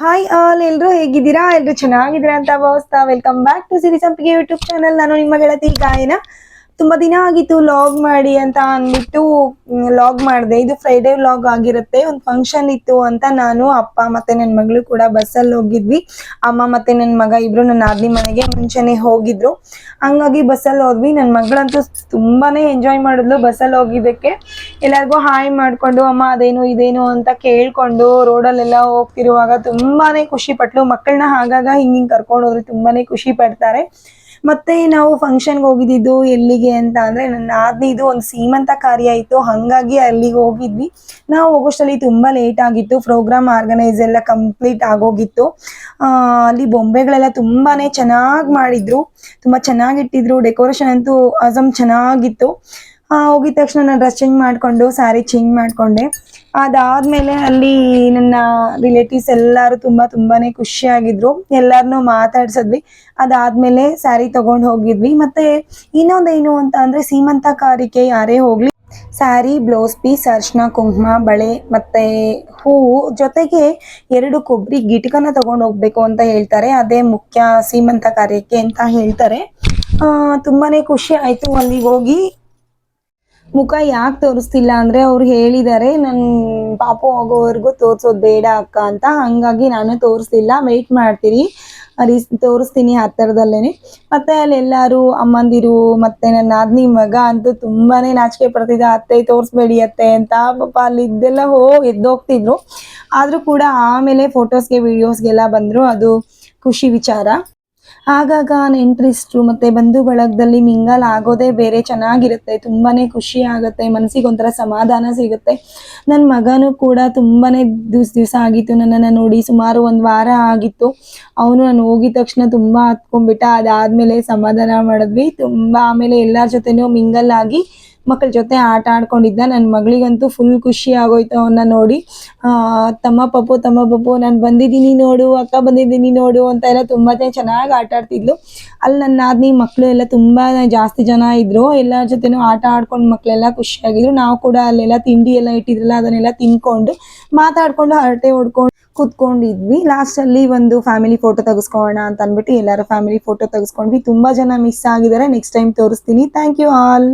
Hi all ಎಲ್ರು ಹೇಗಿದ್ದೀರಾ? ಎಲ್ರು ಚೆನ್ನಾಗಿದ್ದೀರಾ ಅಂತ ಭಾವಿಸ್ತಾ ವೆಲ್ಕಮ್ ಬ್ಯಾಕ್ ಟು ಸಿರಿ ಸಂಪಿಗೆ ಯೂಟ್ಯೂಬ್ ಚಾನಲ್ ನಾನು ನಿಮ್ಮ ಗೆಳತಿ ಗಾಯನ. ತುಂಬಾ ದಿನ ಆಗಿತ್ತು ಲಾಗ್ ಮಾಡಿ ಅಂತ ಅಂದ್ಬಿಟ್ಟು ಲಾಗ್ ಮಾಡಿದೆ. ಇದು ಫ್ರೈಡೇ ಲಾಗ್ ಆಗಿರುತ್ತೆ. ಒಂದು ಫಂಕ್ಷನ್ ಇತ್ತು ಅಂತ ನಾನು ಅಪ್ಪ ಮತ್ತೆ ನನ್ನ ಮಗಳು ಕೂಡ ಬಸ್ಸಲ್ಲಿ ಹೋಗಿದ್ವಿ. ಅಮ್ಮ ಮತ್ತೆ ನನ್ನ ಮಗ ಇಬ್ರು ನನ್ನ ಆದ್ನಿ ಮನೆಗೆ ಮುಂಚೆನೆ ಹೋಗಿದ್ರು. ಹಂಗಾಗಿ ಬಸ್ಸಲ್ಲಿ ಹೋದ್ವಿ. ನನ್ನ ಮಗಳಂತೂ ತುಂಬಾನೇ ಎಂಜಾಯ್ ಮಾಡಿದ್ಲು ಬಸ್ಸಲ್ಲಿ ಹೋಗಿದ್ದಕ್ಕೆ. ಎಲ್ಲರಿಗೂ ಹಾಯ್ ಮಾಡ್ಕೊಂಡು, ಅಮ್ಮ, ಅದೇನು, ಇದೇನು ಅಂತ ಕೇಳ್ಕೊಂಡು ರೋಡಲ್ಲೆಲ್ಲ ಹೋಗ್ತಿರುವಾಗ ತುಂಬಾನೇ ಖುಷಿ ಪಟ್ಲು. ಮಕ್ಕಳನ್ನ ಆಗಾಗ ಹಿಂಗ್ ಹಿಂಗೆ ಕರ್ಕೊಂಡು ಹೋದ್ರೆ ತುಂಬಾನೇ ಖುಷಿ ಪಡ್ತಾರೆ. ಮತ್ತೆ ನಾವು ಫಂಕ್ಷನ್ಗೆ ಹೋಗಿದ್ದು ಎಲ್ಲಿಗೆ ಅಂತ ಅಂದ್ರೆ ನನ್ನ ಆದ್ನಿದು ಒಂದು ಸೀಮಂತ ಕಾರ್ಯ ಇತ್ತು. ಹಂಗಾಗಿ ಅಲ್ಲಿಗೆ ಹೋಗಿದ್ವಿ. ನಾವು ಹೋಗೋಷ್ಟಲ್ಲಿ ತುಂಬಾ ಲೇಟ್ ಆಗಿತ್ತು. ಪ್ರೋಗ್ರಾಮ್ ಆರ್ಗನೈಸ್ ಎಲ್ಲ ಕಂಪ್ಲೀಟ್ ಆಗೋಗಿತ್ತು. ಅಲ್ಲಿ ಬೊಂಬೆಗಳೆಲ್ಲ ತುಂಬಾನೇ ಚೆನ್ನಾಗಿ ಮಾಡಿದ್ರು. ತುಂಬಾ ಚೆನ್ನಾಗಿಟ್ಟಿದ್ರು ಡೆಕೋರೇಷನ್ ಅಂತೂ ಅಸಮ್ ಚೆನ್ನಾಗಿತ್ತು. ಹೋಗಿದ ತಕ್ಷಣ ನಾನು ಡ್ರೆಸ್ ಚೇಂಜ್ ಮಾಡಿಕೊಂಡು ಸ್ಯಾರಿ ಚೇಂಜ್ ಮಾಡ್ಕೊಂಡೆ. ಅದಾದ್ಮೇಲೆ ಅಲ್ಲಿ ನನ್ನ ರಿಲೇಟಿವ್ಸ್ ಎಲ್ಲರೂ ತುಂಬಾ ತುಂಬಾನೇ ಖುಷಿಯಾಗಿದ್ರು. ಎಲ್ಲಾರನ್ನೂ ಮಾತಾಡ್ಸಿದ್ವಿ. ಅದಾದ್ಮೇಲೆ ಸ್ಯಾರಿ ತಗೊಂಡ್ ಹೋಗಿದ್ವಿ. ಮತ್ತೆ ಇನ್ನೊಂದೇನು ಅಂತ ಅಂದ್ರೆ ಸೀಮಂತ ಕಾರಿಕೆ ಯಾರೇ ಹೋಗ್ಲಿ ಸ್ಯಾರಿ ಬ್ಲೌಸ್ ಪೀಸ್ ಅರ್ಶಿನ ಕುಂಕುಮ ಬಳೆ ಮತ್ತೆ ಹೂವು ಜೊತೆಗೆ ಎರಡು ಕೊಬ್ಬರಿ ಗಿಟಕನ ತಗೊಂಡು ಹೋಗ್ಬೇಕು ಅಂತ ಹೇಳ್ತಾರೆ. ಅದೇ ಮುಖ್ಯ ಸೀಮಂತ ಕಾರ್ಯಕ್ಕೆ ಅಂತ ಹೇಳ್ತಾರೆ. ಆ, ತುಂಬಾನೇ ಖುಷಿ ಆಯ್ತು ಅಲ್ಲಿಗೆ ಹೋಗಿ. ಮುಖ ಯಾಕೆ ತೋರಿಸ್ತಿಲ್ಲ ಅಂದ್ರೆ ಅವ್ರು ಹೇಳಿದ್ದಾರೆ, ನನ್ ಪಾಪು ಹೋಗೋವರೆಗೂ ತೋರ್ಸೋದ್ ಬೇಡ ಅಕ್ಕ ಅಂತ. ಹಂಗಾಗಿ ನಾನು ತೋರಿಸ್ತಿಲ್ಲ ವೆಯ್ಟ್ ಮಾಡ್ತೀನಿ. ರೀಸ್ ತೋರಿಸ್ತೀನಿ ಹತ್ತಿರದಲ್ಲೇನೆ ಮತ್ತೆ ಅಲ್ಲಿ ಎಲ್ಲಾರು ಅಮ್ಮಂದಿರು ಮತ್ತೆ ನನ್ನ ನಾದಿನಿ ಮಗ ಅಂತೂ ತುಂಬಾನೇ ನಾಚಿಕೆ ಪಡ್ತಿದ್ದ, ಅತ್ತೆ, ತೋರಿಸ್ಬೇಡಿ ಅತ್ತೆ ಅಂತ ಪಾಪ ಅಲ್ಲಿ ಇದ್ದೆಲ್ಲ ಹೋ, ಎದ್ದೋಗ್ತಿದ್ರು. ಆದ್ರೂ ಕೂಡ ಆಮೇಲೆ ಫೋಟೋಸ್ಗೆ ವಿಡಿಯೋಸ್ಗೆಲ್ಲ ಬಂದ್ರು. ಅದು ಖುಷಿ ವಿಚಾರ. ಆಗಾಗ ನೆಂಟ್ರಿಸ್ಟ್ರು ಮತ್ತೆ ಬಂಧು ಬಳಗದಲ್ಲಿ ಮಿಂಗಲ್ ಆಗೋದೇ ಬೇರೆ, ಚೆನ್ನಾಗಿರುತ್ತೆ, ತುಂಬಾನೇ ಖುಷಿ ಆಗುತ್ತೆ ಮನಸ್ಸಿಗೆ ಒಂಥರ ಸಮಾಧಾನ ಸಿಗುತ್ತೆ. ನನ್ನ ಮಗನೂ ಕೂಡ ತುಂಬಾನೇ ದಿವ್ಸ ದಿವಸ ಆಗಿತ್ತು ನನ್ನನ್ನು ನೋಡಿ, ಸುಮಾರು ಒಂದು ವಾರ ಆಗಿತ್ತು. ಅವನು ನಾನು ಹೋಗಿದ ತಕ್ಷಣ ತುಂಬಾ ಹತ್ಕೊಂಡ್ಬಿಟ್ಟ, ಅದಾದಮೇಲೆ ಸಮಾಧಾನ ಮಾಡಿದ್ವಿ. ತುಂಬಾ ಆಮೇಲೆ ಎಲ್ಲರ ಜೊತೆನೂ ಮಿಂಗಲ್ ಆಗಿ ಮಕ್ಕಳ ಜೊತೆ ಆಟ ಆಡ್ಕೊಂಡಿದ್ದ. ನನ್ನ ಮಗಳಿಗಂತೂ ಫುಲ್ ಖುಷಿ ಆಗೋಯ್ತು ಅವನ್ನ ನೋಡಿ. ತಮ್ಮ ಪಪ್ಪು ತಮ್ಮ ಪಪ್ಪು, ನಾನು ಬಂದಿದ್ದೀನಿ ನೋಡು, ಅಕ್ಕ ಬಂದಿದ್ದೀನಿ ನೋಡು ಅಂತ ಎಲ್ಲ ತುಂಬಾ ಚೆನ್ನಾಗಿ ಆಟ ಆಡ್ತಿದ್ಲು. ಅಲ್ಲಿ ನನ್ನ ಆದ್ನಿ ಮಕ್ಕಳು ಎಲ್ಲ ತುಂಬಾ ಜಾಸ್ತಿ ಜನ ಇದ್ರು. ಎಲ್ಲರ ಜೊತೆನೂ ಆಟ ಆಡ್ಕೊಂಡು ಮಕ್ಕಳೆಲ್ಲ ಖುಷಿಯಾಗಿದ್ರು. ನಾವು ಕೂಡ ಅಲ್ಲೆಲ್ಲ ತಿಂಡಿ ಎಲ್ಲ ಇಟ್ಟಿದ್ರಲ್ಲ, ಅದನ್ನೆಲ್ಲ ತಿನ್ಕೊಂಡು ಮಾತಾಡ್ಕೊಂಡು ಹರಟೆ ಹೊಡ್ಕೊಂಡು ಕೂತ್ಕೊಂಡಿದ್ವಿ. ಲಾಸ್ಟ್ ಅಲ್ಲಿ ಒಂದು ಫ್ಯಾಮಿಲಿ ಫೋಟೋ ತೆಗೆಸ್ಕೊಳ್ಳೋಣ ಅಂತ ಅಂದ್ಬಿಟ್ಟು ಎಲ್ಲರೂ ಫ್ಯಾಮಿಲಿ ಫೋಟೋ ತೆಗೆಸ್ಕೊಂಡ್ವಿ. ತುಂಬಾ ಜನ ಮಿಸ್ ಆಗಿದ್ದಾರೆ. ನೆಕ್ಸ್ಟ್ ಟೈಮ್ ತೋರಿಸ್ತೀನಿ. Thank you all